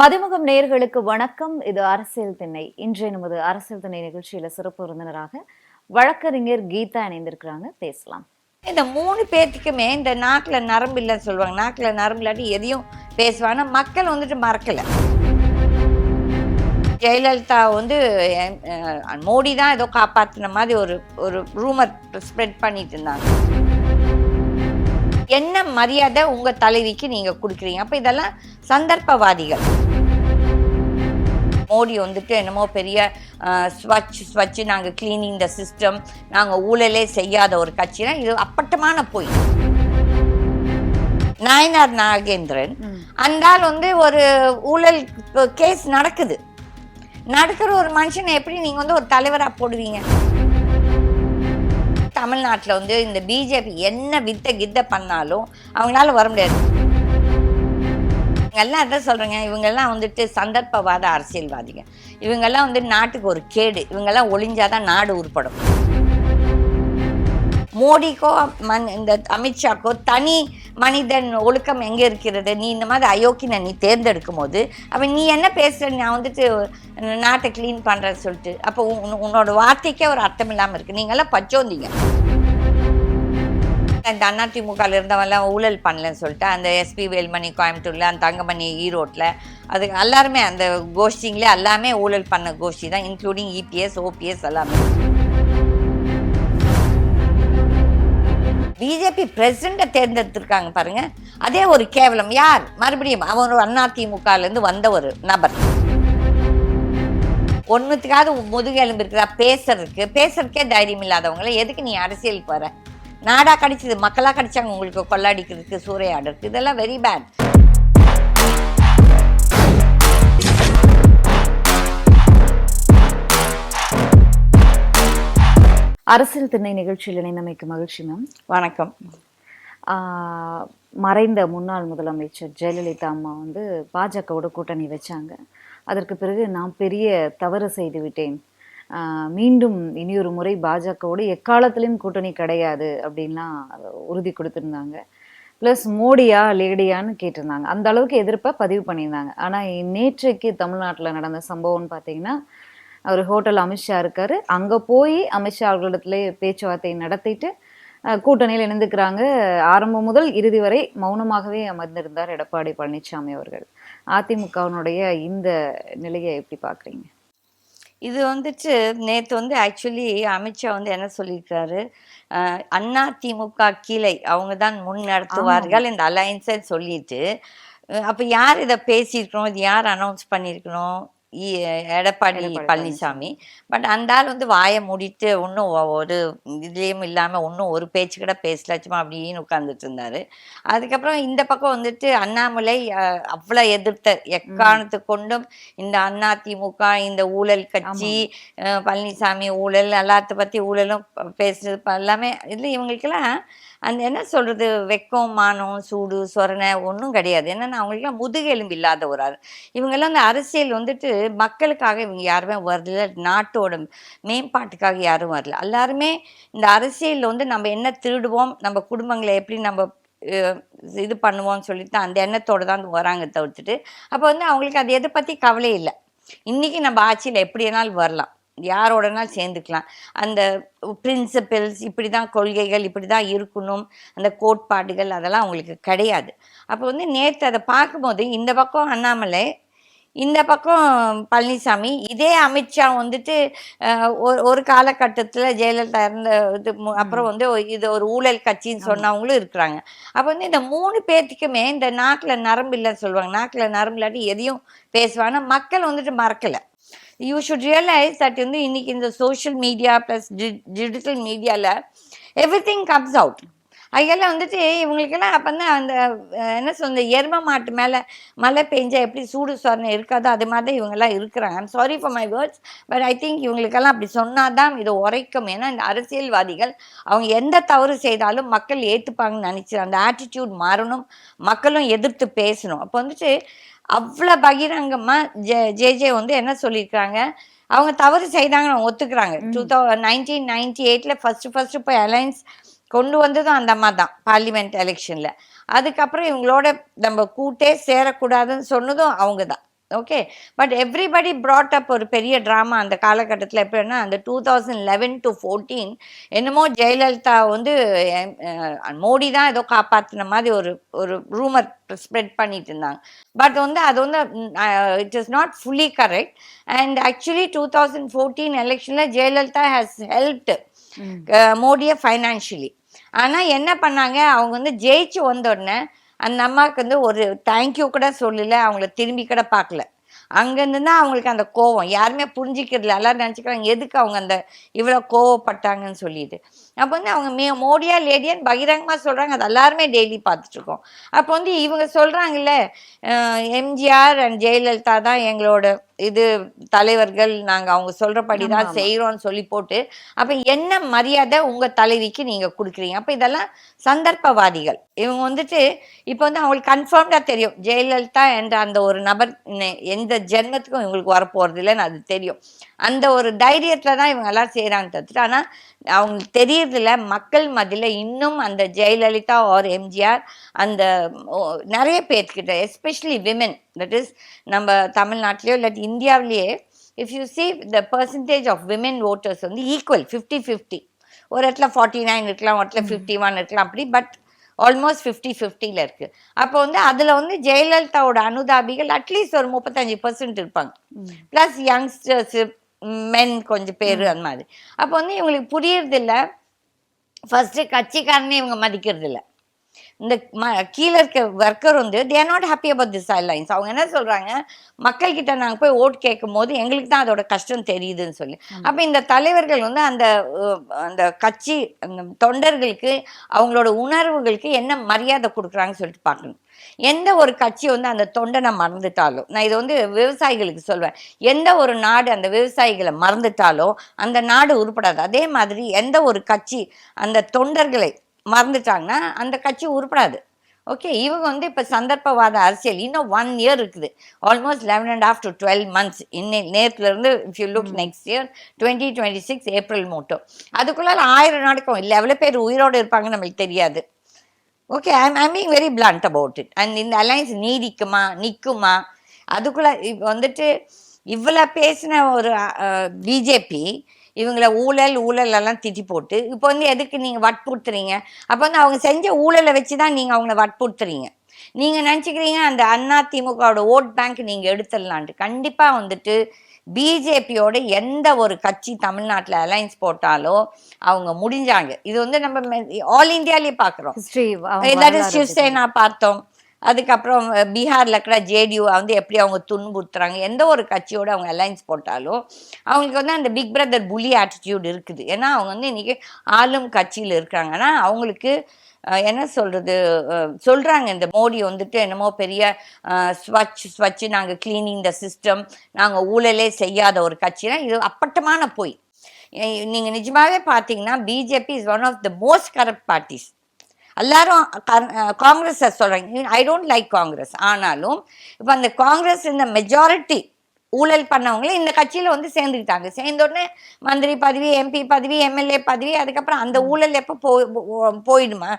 மதிமுகம் நேயர்களுக்கு வணக்கம். இது அரசியல் திண்ணை. இன்றைய நமது அரசியல் திணை நிகழ்ச்சியில சிறப்பு விருந்தினராக வழக்கறிஞர் கீதா இணைந்திருக்கிறாங்க. பேசலாம். இந்த மூணு பேர்த்துக்குமே இந்த நாக்கில் நரம்பு இல்லைன்னு சொல்லுவாங்க. நாக்கில் நரம்பு இல்லாட்டி எதையும் பேசுவாங்க. மக்கள் வந்துட்டு மறக்கலை. ஜெயலலிதா வந்து மோடி தான் ஏதோ காப்பாற்றின மாதிரி ஒரு ஒரு ரூமர் ஸ்ப்ரெட் பண்ணிட்டு இருந்தாங்க. என்ன மரியாதை உங்கள் தலைவிக்கு நீங்கள் கொடுக்குறீங்க? அப்போ இதெல்லாம் சந்தர்ப்பவாதிகள். மோடி வந்துட்டு என்னமோ பெரிய ஸ்வச் ஸ்வச் நாங்கள் கிளீனிங் த சிஸ்டம் நாங்கள் ஊழலே செய்யாத ஒரு கட்சினா இது அப்பட்டமான பொய். நாயனார் நாகேந்திரன் அந்த ஆள் வந்து ஒரு ஊழல் கேஸ் நடக்குது. நடக்கிற ஒரு மனுஷனை எப்படி நீங்க வந்து ஒரு தலைவரா போடுவீங்க? தமிழ்நாட்டில் வந்து இந்த பிஜேபி என்ன வித்த கித்த பண்ணாலும் அவங்களால வர முடியாது. இவங்கெல்லாம் அதான் சொல்றேங்க? இவங்கெல்லாம் வந்துட்டு சந்தர்ப்பவாத அரசியல்வாதிங்க. இவங்கெல்லாம் வந்து நாட்டுக்கு ஒரு கேடு. இவங்கெல்லாம் ஒளிஞ்சாதான் நாடு உருப்படும். மோடிக்கோ மன் இந்த அமித்ஷாக்கோ தனி மனிதன் ஒழுக்கம் எங்கே இருக்கிறது? நீ இந்த மாதிரி அயோக்கியனை நீ தேர்ந்தெடுக்கும் போது அப்போ நீ என்ன பேசுற? நான் வந்துட்டு நாட்டை க்ளீன் பண்ணுறேன்னு சொல்லிட்டு. அப்போ உன் உன்னோட வார்த்தைக்கே ஒரு அர்த்தம் இல்லாமல் இருக்குது நீங்களாம் பச்சோந்தீங்க. இந்த அதிமுகவில் இருந்தவெல்லாம் ஊழல் பண்ணலன்னு சொல்லிட்டு அந்த எஸ்பி வேல்மணி கோயம்புத்தூரில் அந்த தங்கமணி ஈரோட்டில் அது எல்லாருமே அந்த கோஷ்டிங்களே எல்லாமே ஊழல் பண்ண கோஷ்டி தான் இன்க்ளூடிங் இபிஎஸ் ஓபிஎஸ் எல்லாமே. பிஜேபி பிரசிடண்ட்டை தேர்ந்தெடுத்திருக்காங்க பாருங்க. அதே ஒரு கேவலம். யார்? மறுபடியும் அவன் அதிமுகலேருந்து வந்த ஒரு நபர். ஒன்றுத்துக்காவது முதுகெலும்பு இருக்குதா பேசுறதுக்கு. பேசுறதுக்கே தைரியம் இல்லாதவங்கள எதுக்கு நீ அரசியலுக்கு வர? நாடா கடிச்சது மக்களாக கடிச்சாங்க உங்களுக்கு கொள்ளாடிக்கிறதுக்கு சூறையாடுறதுக்கு. இதெல்லாம் வெரி பேட் அரசியல் திண்ணை நிகழ்ச்சியில் இணைந்தமைக்கு மகிழ்ச்சி மேம் வணக்கம். மறைந்த முன்னாள் முதலமைச்சர் ஜெயலலிதா அம்மா வந்து பாஜகவோட கூட்டணி வச்சாங்க. அதற்கு பிறகு நான் பெரிய தவறு செய்து விட்டேன். ஆஹ் மீண்டும் இனியொரு முறை பாஜகவோடு எக்காலத்திலையும் கூட்டணி கிடையாது அப்படின்லாம் உறுதி கொடுத்துருந்தாங்க. ப்ளஸ் மோடியா லேடியான்னு கேட்டிருந்தாங்க. அந்த அளவுக்கு எதிர்ப்பை பதிவு பண்ணியிருந்தாங்க. ஆனால் நேற்றைக்கு தமிழ்நாட்டில் நடந்த சம்பவம்னு பார்த்தீங்கன்னா அவர் ஹோட்டல் அமித்ஷா இருக்காரு. அங்கே போய் அமித்ஷா அவர்களிடத்துல பேச்சுவார்த்தை நடத்திட்டு கூட்டணியில் இணைந்துக்கிறாங்க ஆரம்பம் முதல் இறுதி வரை மௌனமாகவே அமர்ந்திருந்தார் எடப்பாடி பழனிசாமி அவர்கள். அதிமுகவினுடைய இந்த நிலையை எப்படி பார்க்குறீங்க? இது வந்துட்டு நேற்று வந்து ஆக்சுவலி அமித்ஷா வந்து என்ன சொல்லியிருக்காரு அஹ், அண்ணா திமுக கிளை அவங்க தான் முன் நடத்துவார்கள் இந்த அலையன்ஸை சொல்லிட்டு. அப்ப யார் இதை பேசியிருக்கணும்? இது யார் அனௌன்ஸ் பண்ணியிருக்கணும்? எடப்பாடி பழனிசாமி. பட் அந்த ஆள் வந்து வாயை மூடிட்டு ஒன்றும் ஒரு இதுலேயும் இல்லாமல் ஒன்றும் ஒரு பேச்சு கூட பேசல சும்மா அப்படின்னு உட்கார்ந்துட்டு இருந்தாரு. அதுக்கப்புறம் இந்த பக்கம் வந்துட்டு அண்ணாமலை அவ்வளோ எதிர்த்த எக்காரணத்து கொண்டும் இந்த அண்ணா திமுக இந்த ஊழல் கட்சி அஹ், பழனிசாமி ஊழல் எல்லாத்த பற்றி ஊழலும் பேசுறது எல்லாமே இல்லை இவங்களுக்கெல்லாம் அந்த என்ன சொல்றது? வெக்கம் மானம் சூடு சொரணை ஒன்றும் கிடையாது. என்னன்னா அவங்களுக்குலாம் முதுகெலும்பு இல்லாத ஒரு இவங்கெல்லாம் அந்த அரசியல் வந்துட்டு மக்களுக்காக இவங்க யாருமே வரல. நாட்டோட மேம்பாட்டுக்காக யாரும் வரல. எல்லாருமே இந்த அரசியலில் வந்து நம்ம என்ன திருடுவோம்? நம்ம குடும்பங்களை எப்படி நம்ம இது பண்ணுவோம்னு சொல்லிட்டு அந்த எண்ணத்தோட தான் வராங்க தவிர்த்துட்டு அப்போ வந்து அவங்களுக்கு அது எதை பற்றி கவலை இல்லை. இன்னைக்கு நம்ம ஆட்சியில் எப்படி வேணாலும் வரலாம். யாரோடனாலும் சேர்ந்துக்கலாம். அந்த பிரின்சிபல்ஸ் இப்படி தான் கொள்கைகள் இப்படி தான் இருக்கணும். அந்த கோட்பாடுகள் அதெல்லாம் அவங்களுக்கு கிடையாது. அப்போ வந்து நேற்று அதை பார்க்கும்போது இந்த பக்கம் அண்ணாமலை இந்த பக்கம் பழனிசாமி இதே அமித்ஷா வந்துட்டு ஒரு ஒரு காலகட்டத்தில் ஜெயலலிதா இருந்த இது அப்புறம் வந்து இது ஒரு ஊழல் கட்சின்னு சொன்னவங்களும் இருக்கிறாங்க. அப்போ வந்து இந்த மூணு பேர்த்துக்குமே இந்த நாக்கில் நரம்பு இல்லைன்னு சொல்லுவாங்க. நாக்கில் நரம்பு இல்லாட்டி எதையும் பேசுவாங்க. மக்கள் வந்துட்டு மறக்கலை. யூ ஷுட் ரியலைஸ் தட் வந்து இன்னைக்கு இந்த சோஷியல் மீடியா ப்ளஸ் டிஜிட்டல் மீடியாவில் எவ்ரி திங் கம்ஸ் அவுட் அதுக்கெல்லாம் வந்துட்டு இவங்களுக்கெல்லாம் அப்போ தான் அந்த என்ன சொல்றது எரும மாட்டு மேலே மழை பெஞ்சா எப்படி சூடு சொரணை இருக்காதோ அது மாதிரி தான் இவங்கெல்லாம் இருக்கிறாங்க. I'm sorry for my words but I think இவங்களுக்கெல்லாம் அப்படி சொன்னால் தான் இது உரைக்கும். ஏன்னா இந்த அரசியல்வாதிகள் அவங்க எந்த தவறு செய்தாலும் மக்கள் ஏற்றுப்பாங்கன்னு நினச்சி அந்த ஆட்டிடியூட் மாறணும் மக்களும் எதிர்த்து பேசணும். அப்போ வந்துட்டு அவ்வளோ பகிரங்கமாக ஜே ஜே ஜே வந்து என்ன சொல்லியிருக்காங்க அவங்க தவறு செய்தாங்கன்னு அவங்க ஒத்துக்கிறாங்க. டூ தௌ நைன்டீன் நைன்டி எயிட்டில் ஃபஸ்ட்டு ஃபஸ்ட்டு இப்போ அலைன்ஸ் கொண்டு வந்ததும் அந்த அம்மா தான் பார்லிமெண்ட் எலெக்ஷனில் அதுக்கப்புறம் இவங்களோட நம்ம கூட்டே சேரக்கூடாதுன்னு சொன்னதும் அவங்க தான். Okay but everybody brought up ஒரு பெரிய ட்ராமா அந்த காலகட்டத்தில் எப்படின்னா அந்த two thousand eleven to fourteen என்னமோ ஜெயலலிதா வந்து மோடி தான் ஏதோ காப்பாற்றின மாதிரி ஒரு ஒரு ரூமர் ஸ்ப்ரெட் பண்ணிட்டு இருந்தாங்க. பட் வந்து அது வந்து it is not fully correct and actually two thousand fourteen எலெக்ஷனில் ஜெயலலிதா ஹேஸ் ஹெல்ப்டு மோடியை ஃபைனான்ஷியலி ஆனால் என்ன பண்ணாங்க? அவங்க வந்து ஜெயிச்சு வந்த உடனே அந்த அம்மாவுக்கு வந்து ஒரு தேங்க்யூ கூட சொல்லல அவங்கள திரும்பி கூட பார்க்கல. அங்கேருந்து தான் அவங்களுக்கு அந்த கோவம். யாருமே புரிஞ்சிக்கிறதுல எல்லாரும் நினச்சிக்கிறாங்க எதுக்கு அவங்க அந்த இவ்வளோ கோவப்பட்டாங்கன்னு சொல்லிட்டு. அப்போ வந்து அவங்க மே மோடியா லேடியான்னு பகிரங்கமாக சொல்கிறாங்க அது எல்லாருமே டெய்லி பார்த்துட்ருக்கோம் அப்போ வந்து இவங்க சொல்கிறாங்கல்ல எம்ஜிஆர் அண்ட் ஜெயலலிதா தான் எங்களோட இது தலைவர்கள் நாங்கள் அவங்க சொல்கிறபடி ஆமா, தான் ஆமா. செய்கிறோம்னு சொல்லி போட்டு அப்போ என்ன மரியாதை உங்கள் தலைவிக்கு நீங்கள் கொடுக்குறீங்க? அப்போ இதெல்லாம் சந்தர்ப்பவாதிகள். இவங்க வந்துட்டு இப்போ வந்து அவங்களுக்கு கன்ஃபார்ம்டாக தெரியும். ஜெயலலிதா என்ற அந்த ஒரு நபர் எந்த ஜென்மத்துக்கும் இவங்களுக்கு வரப்போகிறது இல்லைன்னு அது தெரியும். அந்த ஒரு தைரியத்தில் தான் இவங்க எல்லாம் செய்கிறாங்க தவிர்த்து ஆனால் அவங்களுக்கு தெரியறதில்ல மக்கள் மத்தியில் இன்னும் அந்த ஜெயலலிதா ஆர் எம்ஜிஆர் அந்த நிறைய பேர்கிட்ட எஸ்பெஷலி விமென் தட் இஸ் நம்ம தமிழ்நாட்டிலையோ இல்லாட்டி இந்தியாவிலேயே if you see the percentage of women voters வந்து ஈக்குவல் ஃபிஃப்டி ஃபிஃப்டி ஒரு இடத்துல ஃபார்ட்டி நைன் இருக்கலாம் ஒரு இடத்துல ஃபிஃப்டி ஒன் இருக்கலாம் அப்படி பட் ஆல்மோஸ்ட் ஃபிஃப்டி ஃபிஃப்டியில் இருக்குது அப்போ வந்து அதில் வந்து ஜெயலலிதாவோட அனுதாபிகள் அட்லீஸ்ட் ஒரு முப்பத்தஞ்சு பர்சன்ட் இருப்பாங்க. ப்ளஸ் யங்ஸ்டர்ஸ் மென் கொஞ்சம் பேர் அந்த மாதிரி. அப்போ வந்து இவங்களுக்கு புரியறது இல்ல ஃபர்ஸ்ட் கட்சிக்காரனே இவங்க மதிக்கிறது இல்ல இந்த ம கீழே இருக்க ஒர்க்கர் வந்து they're not happy about this alliance அவங்க என்ன சொல்றாங்க? மக்கள் கிட்ட நாங்க போய் ஓட் கேட்கும் போது எங்களுக்கு தான் அதோட கஷ்டம் தெரியுதுன்னு சொல்லி. அப்ப இந்த தலைவர்கள் வந்து அந்த அந்த கட்சி அந்த தொண்டர்களுக்கு அவங்களோட உணர்வுகளுக்கு என்ன மரியாதை கொடுக்குறாங்கன்னு சொல்லிட்டு பார்க்கணும். எந்த ஒரு கட்சி வந்து அந்த தொண்டனை மறந்துட்டாலோ நான் இது வந்து விவசாயிகளுக்கு சொல்வேன். எந்த ஒரு நாடு அந்த விவசாயிகளை மறந்துட்டாலோ அந்த நாடு உருப்படாது. அதே மாதிரி எந்த ஒரு கட்சி அந்த தொண்டர்களை மறந்துட்டாங்கன்னா அந்த கட்சி உருப்படாது. ஓகே இவங்க வந்து இப்போ சந்தர்ப்பவாத அரசியல் இன்னும் ஒன் இயர் இருக்குது. Almost eleven and half to twelve months இன்னை நேரத்துலேருந்து if you look next year twenty twenty six April மட்டும். அதுக்குள்ளால ஆயிரம் நடக்கும் இல்லை எவ்வளோ பேர் உயிரோடு இருப்பாங்கன்னு நம்மளுக்கு தெரியாது. Okay I'm I'm being very planned about it and இந்த அலைன்ஸ் நீடிக்குமா நிற்குமா அதுக்குள்ள இப்போ வந்துட்டு இவ்வளோ பேசின ஒரு பிஜேபி இவங்கள ஊழல் ஊழல் எல்லாம் திட்டி போட்டு இப்போ வந்து எதுக்கு நீங்கள் வற்புறுத்துறீங்க? அப்போ வந்து அவங்க செஞ்ச ஊழலை வச்சு தான் நீங்கள் அவங்கள வற்புறுத்துறீங்க. நீங்கள் நினச்சிக்கிறீங்க அந்த அண்ணா திமுகவோட ஓட் பேங்க் நீங்கள் எடுத்துடலான்ட்டு. கண்டிப்பாக வந்துட்டு பிஜேபியோட எந்த ஒரு கட்சி தமிழ்நாட்டில் அலைன்ஸ் போட்டாலோ அவங்க முடிஞ்சாங்க. இது வந்து நம்ம ஆல் இந்தியாலேயே பார்க்குறோம் தட் இஸ் சிவசேனா பார்த்தோம். அதுக்கப்புறம் பீகாரில் கூட ஜேடியூ வந்து எப்படி அவங்க துன்புறுத்துறாங்க எந்த ஒரு கட்சியோட அவங்க அலைன்ஸ் போட்டாலும் அவங்களுக்கு வந்து அந்த பிக் பிரதர் புலி ஆட்டிடியூட் இருக்குது. ஏன்னா அவங்க வந்து இன்றைக்கி ஆளும் கட்சியில் இருக்கிறாங்கன்னா அவங்களுக்கு என்ன சொல்கிறது சொல்கிறாங்க இந்த மோடி வந்துட்டு என்னமோ பெரிய ஸ்வச் ஸ்வச் நாங்கள் கிளீனிங் த சிஸ்டம் நாங்கள் ஊழலே செய்யாத ஒரு கட்சினா இது அப்பட்டமான போய். நீங்கள் நிஜமாகவே பார்த்தீங்கன்னா BJP is one of the most corrupt parties எல்லாரும் காங்கிரஸ் சொல்றாங்க. I don't like Congress. ஆனாலும் இப்போ அந்த காங்கிரஸ் இந்த மெஜாரிட்டி ஊழல் பண்ணவங்களே இந்த கட்சியில வந்து சேர்ந்துக்கிட்டாங்க. சேர்ந்த உடனே மந்திரி பதவி எம்பி பதவி எம்எல்ஏ பதவி அதுக்கப்புறம் அந்த ஊழல் எப்போ போய் போயிடுமா?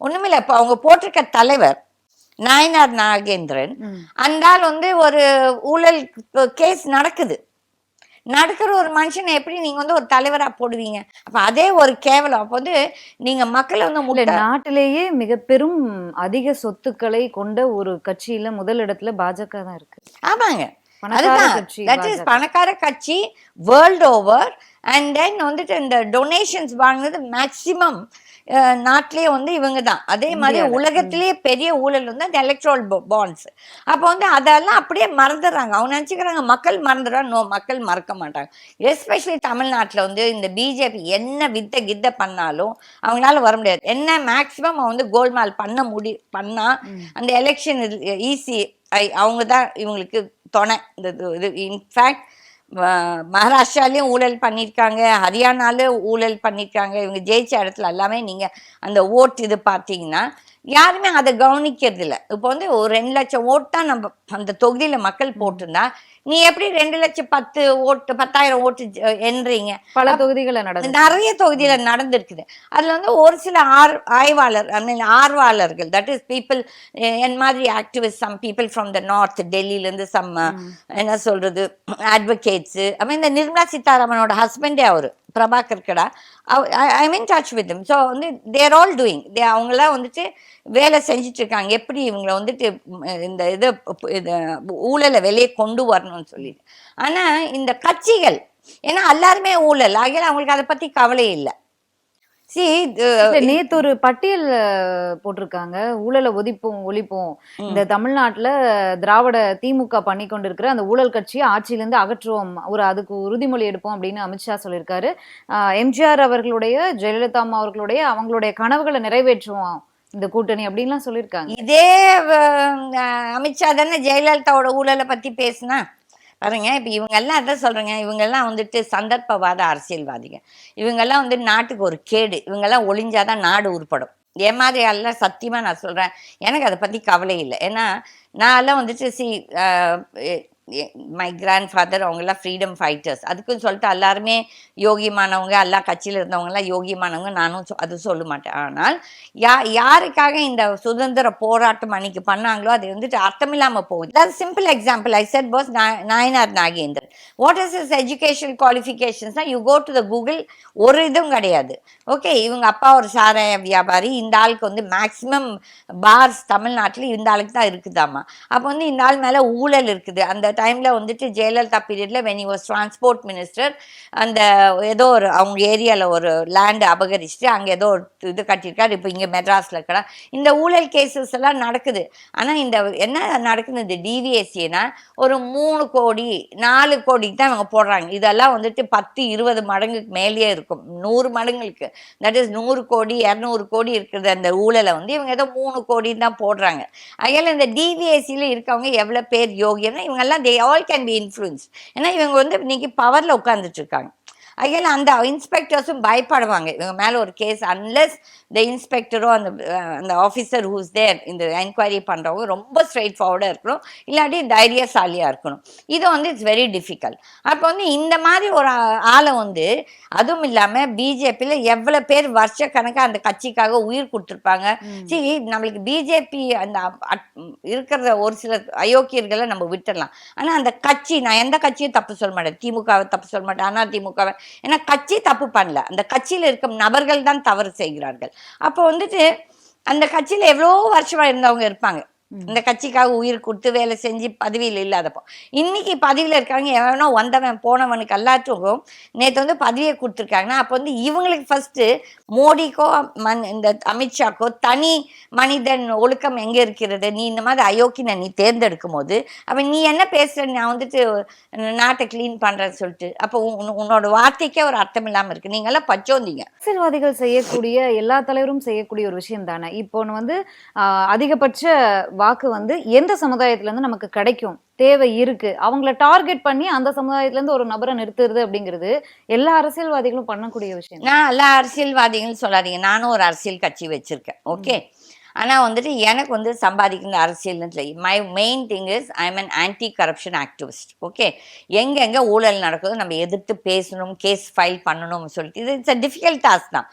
ஒண்ணுமில்ல. இப்போ அவங்க போட்டிருக்க தலைவர் நாயனார் நாகேந்திரன் அந்த ஆள் வந்து ஒரு ஊழல் கேஸ் நடக்குது. நடக்கிற ஒரு மனுஷனை எப்படி நீங்க வந்து ஒரு தலைவரா போடுவீங்க? அப்ப அதே ஒரு கேவலம். அப்ப வந்து நீங்க மக்களை வந்து முட்டை நாட்டிலேயே மிக பெரும் அதிக சொத்துக்களை கொண்ட ஒரு கட்சியில முதலிடத்துல பாஜக தான் இருக்கு. ஆமாங்க. பணக்கார அதுதான். பணக்கார கட்சி வேர்ல்ட் ஓவர் அண்ட் தென் வந்துட்டு இந்த டொனேஷன்ஸ் வாங்குறது மேக்சிமம் நாட்டிலேயே வந்து இவங்க தான் அதே மாதிரி. உலகத்திலேயே பெரிய ஊழல் வந்து அந்த எலக்ட்ரால் பாண்ட்ஸ் அப்போ வந்து அதெல்லாம் அப்படியே மறந்துடுறாங்க. அவங்க நினச்சிக்கிறாங்க மக்கள் மறந்துடுறாங்க. நோ மக்கள் மறக்க மாட்டாங்க. எஸ்பெஷலி தமிழ்நாட்டில் வந்து இந்த பிஜேபி என்ன வித்த கித்த பண்ணாலும் அவங்களால வர முடியாது. என்ன மேக்சிமம் அவங்க வந்து கோல்மால் பண்ண முடி பண்ணா அந்த எலெக்ஷன் ஈஸி அவங்க தான் இவங்களுக்கு துணை. இந்த இது இன்ஃபேக்ட் மகாராஷ்டிராலையும் ஊழல் பண்ணியிருக்காங்க ஹரியானாலும் ஊழல் பண்ணியிருக்காங்க இவங்க ஜெயிச்ச இடத்துல எல்லாமே நீங்கள் அந்த ஓட் இது பார்த்தீங்கன்னா யாருமே அதை கவனிக்கிறது இல்ல இப்போ வந்து ஒரு ரெண்டு லட்சம் ஓட்டு தான் நம்ம அந்த தொகுதியில மக்கள் போட்டிருந்தா நீ எப்படி ரெண்டு லட்சம் பத்து ஓட்டு பத்தாயிரம் ஓட்டு எண்றீங்க பல தொகுதிகளில் நடந்தது நிறைய தொகுதியில நடந்திருக்குது. அதுல வந்து ஒரு சில ஆர் ஆய்வாளர் ஐ மீன் ஆர்வலர்கள் தட் இஸ் பீப்புள் என் மாதிரி activist some people from the north டெல்லியில இருந்து சம் என்ன சொல்றது அட்வொகேட்ஸ் மீன் இந்த நிர்மலா சீதாராமனோட ஹஸ்பண்டே அவரு. பிரபாகர் கடா I mean touch with so வந்து தேர் ஆல் டூயிங் தே அவங்களாம் வந்துட்டு வேலை செஞ்சுட்டு இருக்காங்க எப்படி இவங்களை வந்துட்டு இந்த இதை இது ஊழலை வெளியே கொண்டு வரணும்னு சொல்லிட்டு. ஆனால் இந்த கட்சிகள் ஏன்னா எல்லாருமே ஊழல். ஆகிய அவங்களுக்கு அதை பற்றி கவலை இல்லை. சி நேத்து ஒரு பட்டியல் போட்டிருக்காங்க. ஊழலை ஒதிப்போம் ஒழிப்போம். இந்த தமிழ்நாட்டுல திராவிட திமுக பண்ணி கொண்டிருக்கிற அந்த ஊழல் கட்சியை ஆட்சியிலிருந்து அகற்றுவோம். ஒரு அதுக்கு உறுதிமொழி எடுப்போம் அப்படின்னு அமித்ஷா சொல்லியிருக்காரு. எம்ஜிஆர் அவர்களுடைய ஜெயலலிதா அம்மா அவர்களுடைய அவங்களுடைய கனவுகளை நிறைவேற்றுவோம். இந்த கூட்டணி அப்படின்லாம் சொல்லியிருக்காங்க. இதே அமித்ஷா தானே ஜெயலலிதாவோட ஊழலை பத்தி பேசுனா? பாருங்க இப்போ இவங்கெல்லாம் அதான் சொல்கிறேங்க இவங்கெல்லாம் வந்துட்டு சந்தர்ப்பவாத அரசியல்வாதிங்க இவங்கெல்லாம் வந்து நாட்டுக்கு ஒரு கேடு. இவங்கெல்லாம் ஒளிஞ்சாதான் நாடு உருப்படும். என் மாதிரி எல்லாம் நான் சொல்கிறேன் எனக்கு அதை பற்றி கவலை இல்லை. ஏன்னா நான் எல்லாம் வந்துட்டு சி மை கிராண்ட் ஃபாதர் அவங்கெல்லாம் ஃப்ரீடம் ஃபைட்டர்ஸ் அதுக்குன்னு சொல்லிட்டு எல்லாருமே யோகியமானவங்க எல்லா கட்சியில் இருந்தவங்கலாம் யோகியமானவங்க நானும் அது சொல்ல மாட்டேன். ஆனால் யா யாருக்காக இந்த சுதந்திர போராட்டம் அன்னைக்கு பண்ணாங்களோ அது வந்துட்டு அர்த்தமில்லாமல் போகுது. அது simple example I said boss Nainar Nagendran what is is education குவாலிஃபிகேஷன்ஸ்னா you go to the Google ஒரு இதுவும் கிடையாது. ஓகே இவங்க அப்பா ஒரு சாராய வியாபாரி. இந்த ஆளுக்கு வந்து மேக்ஸிமம் பார்ஸ் தமிழ்நாட்டில் இந்த ஆளுக்கு தான் இருக்குதாமா. அப்போ வந்து இந்த ஆள் மேலே ஊழல் இருக்குது. அந்த டைமில் வந்துட்டு ஜெயலலிதா பீரியடில் வென் வாஸ் டிரான்ஸ்போர்ட் மினிஸ்டர் அந்த ஏதோ ஒரு அவங்க ஏரியாவில் ஒரு லேண்டு அபகரிச்சுட்டு அங்கே ஏதோ ஒரு இது கட்டியிருக்காரு. இப்போ இங்கே மெட்ராஸில் இருக்கா இந்த ஊழல் கேசஸ் எல்லாம் நடக்குது. ஆனால் இந்த என்ன நடக்குது இந்த டிவிஎஸ்சினா ஒரு மூணு கோடி நாலு கோடிக்கு தான் இவங்க போடுறாங்க. இதெல்லாம் வந்துட்டு பத்து இருபது மடங்குக்கு மேலேயே இருக்கும். நூறு மடங்குக்கு. தட் இஸ் நூறு கோடி இரநூறு கோடி இருக்கிற அந்த ஊழலை வந்து இவங்க ஏதோ மூணு கோடின்னு தான் போடுறாங்க. அதனால் இந்த டிவிஎஸ்சியில் இருக்கவங்க எவ்வளோ பேர் யோகியம்னா இவங்கெல்லாம் they all can be influence ஏன்னா இவங்க வந்து இன்னைக்கு பவரில் உட்காந்துட்டு இருக்காங்க. அதனால அந்த இன்ஸ்பெக்டர்ஸும் பயப்படுவாங்க. இவங்க மேலே ஒரு கேஸ் அன்லெஸ் த இன்ஸ்பெக்டரோ அந்த அந்த ஆஃபீஸர் ஹூஸ் தேர் இந்த என்கொயரி பண்ணுறவங்க ரொம்ப ஸ்ட்ரைட் ஃபார்வர்டாக இருக்கணும். இல்லாட்டி தைரியசாலியாக இருக்கணும். இது வந்து இட்ஸ் வெரி டிஃபிகல்ட் அப்போ வந்து இந்த மாதிரி ஒரு ஆளை வந்து அதுவும் இல்லாமல் பிஜேபியில் எவ்வளோ பேர் வருஷக்கணக்காக அந்த கட்சிக்காக உயிர் கொடுத்துருப்பாங்க. சரி நம்மளுக்கு பிஜேபி அந்த இருக்கிற ஒரு சில அயோக்கியர்களை நம்ம விட்டுடலாம் ஆனால் அந்த கட்சி நான் எந்த கட்சியும் தப்பு சொல்ல மாட்டேன். திமுகவை தப்பு சொல்ல மாட்டேன். அண்ணா திமுகவை ஏன்னா கட்சி தப்பு பண்ணல. அந்த கட்சியில் இருக்கும் நபர்கள் தான் தவறு செய்கிறார்கள். அப்போ வந்துட்டு அந்த கட்சியில் எவ்வளோ வருஷமா இருந்தவங்க இருப்பாங்க. இந்த கட்சிக்காக உயிர் கொடுத்து வேலை செஞ்சு பதவியில் இல்லாதப்போ. இன்னைக்கு பதவியில் இருக்காங்க எவனோ வந்தவன் போனவனுக்கு எல்லாத்துக்கும் நேற்று வந்து பதவியை கொடுத்துருக்காங்கன்னா அப்போ வந்து இவங்களுக்கு ஃபர்ஸ்ட் மோடிக்கோ மன் இந்த அமித்ஷாக்கோ தனி மனிதன் ஒழுக்கம் எங்கே இருக்கிறது? நீ இந்த மாதிரி அயோக்கியனை நீ தேர்ந்தெடுக்கும் போது அப்போ நீ என்ன பேசுற? நான் வந்துட்டு நாட்டை க்ளீன் பண்ணுறேன்னு சொல்லிட்டு. அப்போ உன் உன்னோட வார்த்தைக்கே ஒரு அர்த்தம் இல்லாமல் இருக்கு. நீங்களாம் பச்சோந்தீங்க. அரசியல்வாதிகள் செய்யக்கூடிய எல்லா தலைவரும் செய்யக்கூடிய ஒரு விஷயம் தானே இப்போ ஒண்ணு வந்து அதிகபட்ச வாக்கு வந்து எந்த சமுதாயத்துல இருந்து நமக்கு கிடைக்கும்? தேவை இருக்கு. அவங்கள டார்கெட் பண்ணி அந்த சமுதாயத்துல இருந்து ஒரு நபரை நிறுத்துறது அப்படிங்கிறது எல்லா அரசியல்வாதிகளும் பண்ணக்கூடிய விஷயம் நான் எல்லா அரசியல்வாதிகளும் சொல்லாதீங்க. நானும் ஒரு அரசியல் கட்சி வச்சிருக்கேன். ஓகே? ஆனா வந்துட்டு எனக்கு வந்து சம்பாதிக்கிற அரசியல்னு இல்லை my main thing is I am an anti corruption activist okay எங்கெங்க ஊழல் நடக்குதோ நம்ம எதிர்த்து பேசணும் கேஸ் ஃபைல் பண்ணணும்னு சொல்லிட்டு. இது இட்ஸ் அ டிஃபிகல்ட் டாஸ்க் தான்.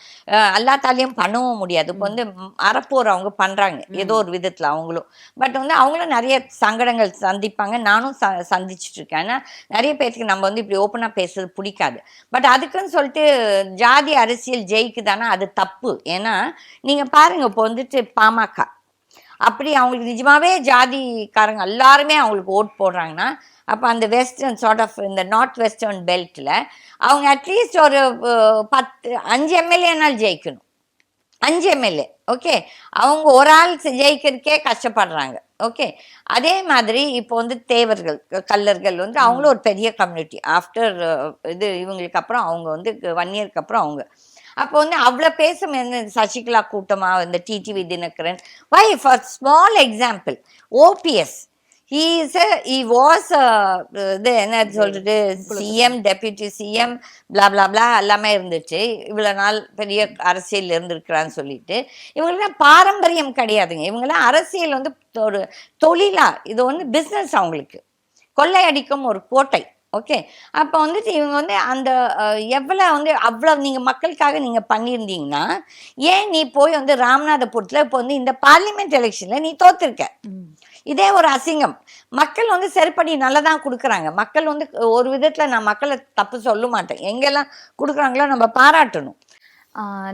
எல்லாத்தாலையும் பண்ணவும் முடியாது. இப்போ வந்து அறப்போர் அவங்க பண்றாங்க. ஏதோ ஒரு விதத்துல அவங்களும். பட் வந்து அவங்களும் நிறைய சங்கடங்கள் சந்திப்பாங்க. நானும் ச சந்திச்சுட்டு இருக்கேன். ஏன்னா நிறைய பேருக்கு நம்ம வந்து இப்படி ஓப்பனாக பேசுறது பிடிக்காது. பட் அதுக்குன்னு சொல்லிட்டு ஜாதி அரசியல் ஜெயிக்குதானா? அது தப்பு. ஏன்னா நீங்க பாருங்க இப்போ வந்துட்டு பாமக. அப்படி அவங்களுக்கு நிஜமாவே ஜாதிக்காரங்க எல்லாருமே அவங்களுக்கு ஓட் போடுறாங்கன்னா அப்போ அந்த வெஸ்டர்ன் சார்ட் ஆஃப் இந்த நார்த் வெஸ்டர்ன் பெல்ட்டில் அவங்க அட்லீஸ்ட் ஒரு பத்து அஞ்சு எம்எல்ஏனால் ஜெயிக்கணும். அஞ்சு எம்எல்ஏ ஓகே அவங்க ஒரு ஆள் ஜெயிக்கிறதுக்கே கஷ்டப்படுறாங்க ஓகே அதே மாதிரி இப்போ வந்து தேவர்கள் கல்லர்கள் வந்து அவங்களும் ஒரு பெரிய கம்யூனிட்டி ஆஃப்டர் இது இவங்களுக்கு அப்புறம் அவங்க வந்து ஒன் இயர்க்கு அப்புறம் அவங்க. அப்போ வந்து அவ்வளோ பேசும் சசிகலா கூட்டமா இந்த TTV Dhinakaran? Why for small example OPS he's is was இது என்ன சொல்றது? CM deputy CM bla bla bla எல்லாமே இருந்துச்சு. இவ்வளோ நாள் பெரிய அரசியல் இருந்திருக்கிறான்னு சொல்லிட்டு. இவங்கெல்லாம் பாரம்பரியம் கிடையாதுங்க. இவங்கெல்லாம் அரசியல் வந்து ஒரு தொழிலா இது வந்து பிஸ்னஸ் அவங்களுக்கு. கொள்ளையடிக்கும் ஒரு கோட்டை. ஓகே. அப்போ வந்துட்டு இவங்க வந்து அந்த அஹ், எவ்வளவு வந்து அவ்வளவு நீங்க மக்களுக்காக நீங்க பண்ணியிருந்தீங்கன்னா ஏன் நீ போய் வந்து ராமநாதபுரத்துல இப்போ வந்து இந்த பார்லிமெண்ட் எலெக்ஷன்ல நீ தோத்துருக்க? இதே ஒரு அசிங்கம். மக்கள் வந்து செருப்படி நல்லா தான் கொடுக்குறாங்க. மக்கள் வந்து ஒரு விதத்துல நான் மக்களை தப்பு சொல்ல மாட்டேன். எங்கெல்லாம் கொடுக்குறாங்களோ நம்ம பாராட்டணும்.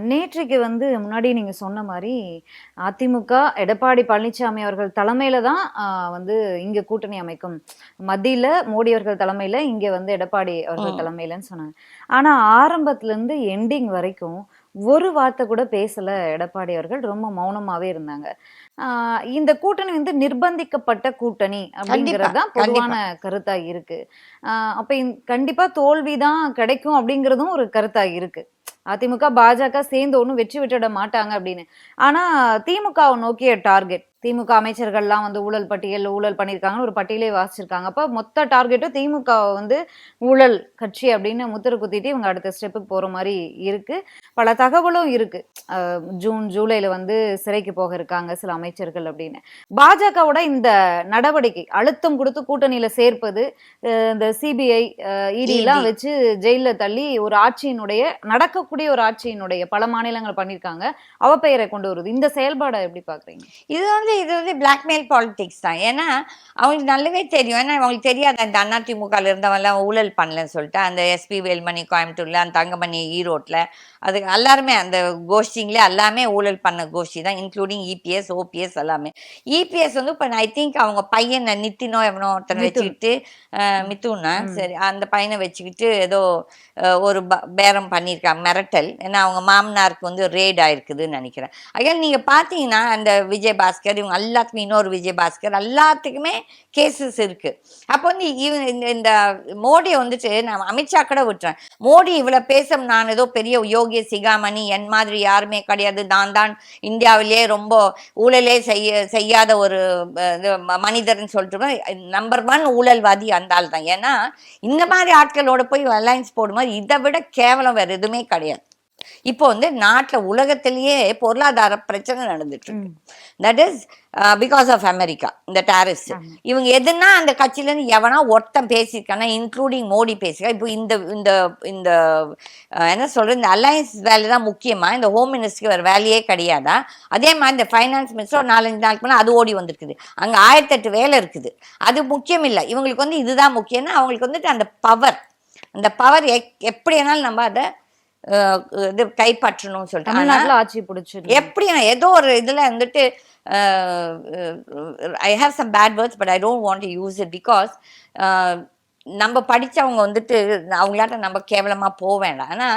நேற்றைக்கு வந்து முன்னாடி நீங்க சொன்ன மாதிரி அதிமுக எடப்பாடி பழனிசாமி அவர்கள் தலைமையில தான் வந்து இங்க கூட்டணி அமைக்கும். மத்தியில மோடி அவர்கள் தலைமையில இங்க வந்து எடப்பாடி அவர்கள். தலைமையிலன்னு சொன்னாங்க. ஆனா ஆரம்பத்துல இருந்து எண்டிங் வரைக்கும் ஒரு வார்த்தை கூட பேசல எடப்பாடி அவர்கள். ரொம்ப மௌனமாவே இருந்தாங்க. ஆஹ் இந்த கூட்டணி வந்து நிர்பந்திக்கப்பட்ட கூட்டணி அப்படிங்கிறது தான் பொதுவான கருத்தா இருக்கு. ஆஹ் அப்ப இந்த- கண்டிப்பா தோல்விதான் கிடைக்கும் அப்படிங்கிறதும் ஒரு கருத்தா இருக்கு. அதிமுக பாஜக சேர்ந்து ஒன்றும் வெற்றி விட்டுட மாட்டாங்க அப்படின்னு. ஆனால் திமுகவை நோக்கிய டார்கெட். திமுக அமைச்சர்கள்லாம் வந்து ஊழல் பட்டியல் ஊழல் பண்ணியிருக்காங்கன்னு ஒரு பட்டியலே வாசிச்சிருக்காங்க. அப்ப மொத்த டார்கெட்டும் திமுக வந்து ஊழல் கட்சி அப்படின்னு முத்திர குத்திட்டு இவங்க அடுத்த ஸ்டெப்புக்கு போற மாதிரி இருக்கு. பல தகவலும் இருக்கு. அஹ் ஜூன் ஜூலைல வந்து சிறைக்கு போக இருக்காங்க சில அமைச்சர்கள் அப்படின்னு. பாஜகவோட இந்த நடவடிக்கை அழுத்தம் கொடுத்து கூட்டணியில சேர்ப்பது இந்த சிபிஐ இடி எல்லாம் ED. வச்சு ஜெயில தள்ளி ஒரு ஆட்சியினுடைய நடக்கக்கூடிய ஒரு ஆட்சியினுடைய பல மாநிலங்கள் பண்ணிருக்காங்க அவ பெயரை கொண்டு வருது. இந்த செயல்பாடை எப்படி பாக்குறீங்க? இது வந்து இது வந்து பிளாக்மெயில் பாலிடிக்ஸ் தான். ஏன்னா அவங்களுக்கு நல்லாவே தெரியும். ஏன்னா அவங்களுக்கு தெரியாது. அந்த அதிமுகவில் இருந்தவங்கலாம் ஊழல் பண்ணலன்னு சொல்லிட்டு அந்த எஸ்பி வேல்மணி கோயம்புத்தூர்ல அந்த தங்கமணி ஈரோட்டில் அது எல்லாருமே அந்த கோஷ்டிங்களே எல்லாமே ஊழல் பண்ண கோஷ்டி தான் இன்க்ளூடிங் இபிஎஸ் ஓபிஎஸ் எல்லாமே. இபிஎஸ் வந்து இப்போ ஐ திங்க் அவங்க பையன் நித்தினோ எவனோ ஒருத்தனை. வச்சுக்கிட்டு அஹ், மிதுனா ம். சரி அந்த பையனை வச்சுக்கிட்டு ஏதோ ஒரு பேரம் பண்ணியிருக்காங்க மிரட்டல். ஏன்னா அவங்க மாமனாருக்கு வந்து ரேட் ஆயிருக்குதுன்னு நினைக்கிறேன். அகைன் நீங்க பாத்தீங்கன்னா அந்த விஜய் பாஸ்கர் இவங்க எல்லாத்துக்குமே இன்னொரு விஜய் பாஸ்கர் எல்லாத்துக்குமே கேசஸ் இருக்கு. அப்போ வந்து இவங்க இந்த மோடியை வந்துட்டு நான் அமித்ஷா கூட விட்டுறேன். மோடி இவ்வளவு பேசும் நான் ஏதோ பெரிய யோகிய சிகாமணி என் மாதிரி யாருமே கிடையாது. நான் தான் இந்தியாவிலேயே ரொம்ப ஊழலே செய்ய செய்யாத ஒரு மனிதர்னு சொல்லிட்டு நம்பர் ஒன் ஊழல்வாதி அந்த ஆள் தான் ஏன்னா இந்த மாதிரி ஆட்களோட போய் அலைன்ஸ் போடும்போது இதை விட கேவலம் வேறு எதுவுமே கிடையாது. இப்போ வந்து நாட்டுல உலகத்திலேயே பொருளாதார பிரச்சனை நடந்துட்டு இருக்கு that is because of America இந்த டாரிஸ். இவங்க எதுனா அந்த கட்சியில இருந்து எவனா ஒருத்தன் பேசியிருக்கானா இன்க்ளூடிங் மோடி பேசியிருக்கா இப்போ இந்த இந்த இந்த என்ன சொல்றது இந்த அலையன்ஸ் வேலை தான் முக்கியமா இந்த ஹோம் மினிஸ்டருக்கு வேற வேலையே கிடையாதா? அதே மாதிரி இந்த ஃபைனான்ஸ் மினிஸ்டர் ஒரு நாலஞ்சு நாளுக்கு மேலே அது ஓடி வந்திருக்குது. அங்க ஆயிரத்தெட்டு வேலை இருக்குது. அது முக்கியம் இல்லை. இவங்களுக்கு வந்து இதுதான் முக்கியம்னா அவங்களுக்கு வந்துட்டு அந்த பவர் அந்த பவர் எப்படி வேணாலும் நம்ம அதை இது கைப்பற்றணும்னு சொல்லிட்டு. தமிழ்நாட்டுல ஆட்சி பிடிச்சிருக்கு எப்படி ஏதோ ஒரு இதுல வந்துட்டு I have some bad words but I don't want to use it because நம்ம படிச்சவங்க வந்துட்டு அவங்களாட்ட நம்ம கேவலமா போக வேண்டாம். ஆனா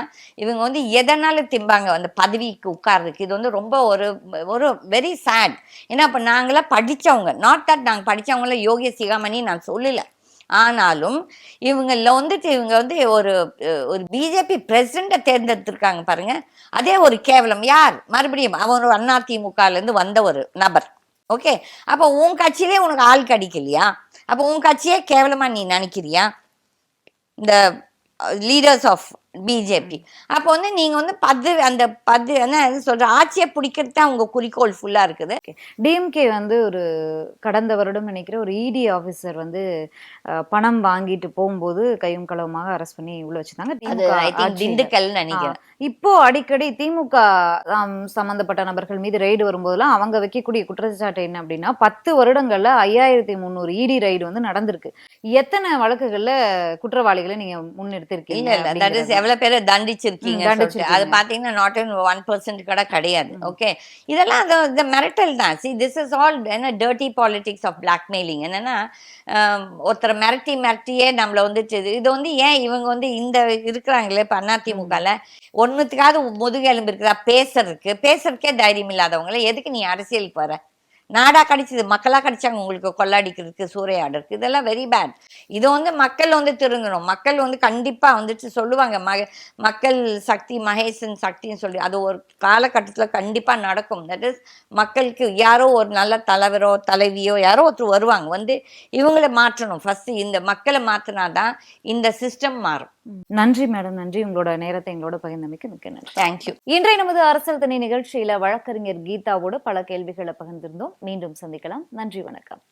இவங்க வந்து எதனால திம்பாங்க? அந்த பதவிக்கு உட்கார்றதுக்கு. இது வந்து ரொம்ப ஒரு ஒரு வெரி சேட் ஏன்னா அப்ப நாங்களாம் படிச்சவங்க. நாட் தட் நாங்க படிச்சவங்கள யோகிய சிகாமணி நான் சொல்லல. ஆனாலும் இவங்கள வந்துட்டு இவங்க வந்து ஒரு ஒரு பிஜேபி பிரசிடண்ட்டை தேர்ந்தெடுத்திருக்காங்க பாருங்க. அதே ஒரு கேவலம். யார்? மறுபடியும் அவன் ஒரு அதிமுகல வந்த ஒரு நபர். ஓகே? அப்போ உன் கட்சியிலே உனக்கு ஆள் கிடைக்கலையா? அப்போ உன் கட்சியே கேவலமாக நீ நினைக்கிறியா? இந்த லீடர்ஸ் ஆஃப் பிஜேபி அப்போ வந்து நீங்க வந்து பது அந்த பது என்ன சொல்ற ஆட்சியை பிடிக்கிறது தான் உங்க குறிக்கோள் ஃபுல்லா இருக்குது. டிஎம்கே வந்து ஒரு கடந்த வருடம் நினைக்கிற ஒரு இடி ஆபீசர் வந்து அஹ், பணம் வாங்கிட்டு போகும்போது கையும் களவுமாக அரெஸ்ட் பண்ணி உள்ள வச்சிருந்தாங்க. திண்டுக்கல் நினைக்கிறேன். இப்போ அடிக்கடி திமுக சம்பந்தப்பட்ட நபர்கள் மீது ரெய்டு வரும்போதெல்லாம் அவங்க வைக்கக்கூடிய குற்றச்சாட்டு என்ன அப்படின்னா பத்து வருடங்கள்ல ஐயாயிரத்தி முந்நூறு இடி ரைடு வந்து நடந்திருக்கு. எத்தனை வழக்குகள்ல குற்றவாளிகளை நீங்க இல்ல எவ்வளவு பேரை தண்டிச்சிருக்கீங்க. அது பாத்தீங்கன்னா நாட் இன் ஒன் பர்சன்ட் கூட கிடையாது. ஓகே இதெல்லாம் அது இந்த மிரட்டல் தான். சி திஸ் இஸ் ஆல் என்ன டர்ட்டி பாலிடிக்ஸ் ஆஃப் பிளாக்மெயிலிங் என்னன்னா ஒருத்தரை மிரட்டி மிரட்டியே நம்மள வந்துட்டு இது- வந்து ஏன் இவங்க வந்து இந்த இருக்கிறாங்களே இப்ப அதிமுகல ஒண்ணுத்துக்காவது முதுகெலும்பு இருக்குதா? பேசுறதுக்கு பேசுறதுக்கே தைரியம் இல்லாதவங்கள எதுக்கு நீ அரசியலுக்கு வர? நாடா கடிச்சது மக்களா கடிச்சாங்க உங்களுக்கு கொள்ளாடிக்கிறதுக்கு சூறையாடுறதுக்கு. இதெல்லாம் வெரி பேட் இது வந்து மக்கள் வந்து திருந்தணும் மக்கள் வந்து கண்டிப்பா வந்துட்டு சொல்லுவாங்க ம மக்கள் சக்தி மகேசன் சக்தின்னு சொல்லி. அது ஒரு காலகட்டத்தில் கண்டிப்பா நடக்கும். தட் இஸ் மக்களுக்கு யாரோ ஒரு நல்ல தலைவரோ தலைவியோ யாரோ ஒருத்தர் வருவாங்க. வந்து இவங்களை மாற்றணும். ஃபர்ஸ்ட் இந்த மக்களை மாற்றினாதான் இந்த சிஸ்டம் மாறும். நன்றி மேடம் நன்றி. உங்களோட நேரத்தை எங்களோட பகிர்ந்தமைக்கு மிக்க நன்றி. தேங்க்யூ இன்றைய நமது அரசியல் தனி நிகழ்ச்சியில வழக்கறிஞர் கீதாவோட பல கேள்விகளை பகிர்ந்திருந்தோம். மீண்டும் சந்திக்கலாம். நன்றி வணக்கம்.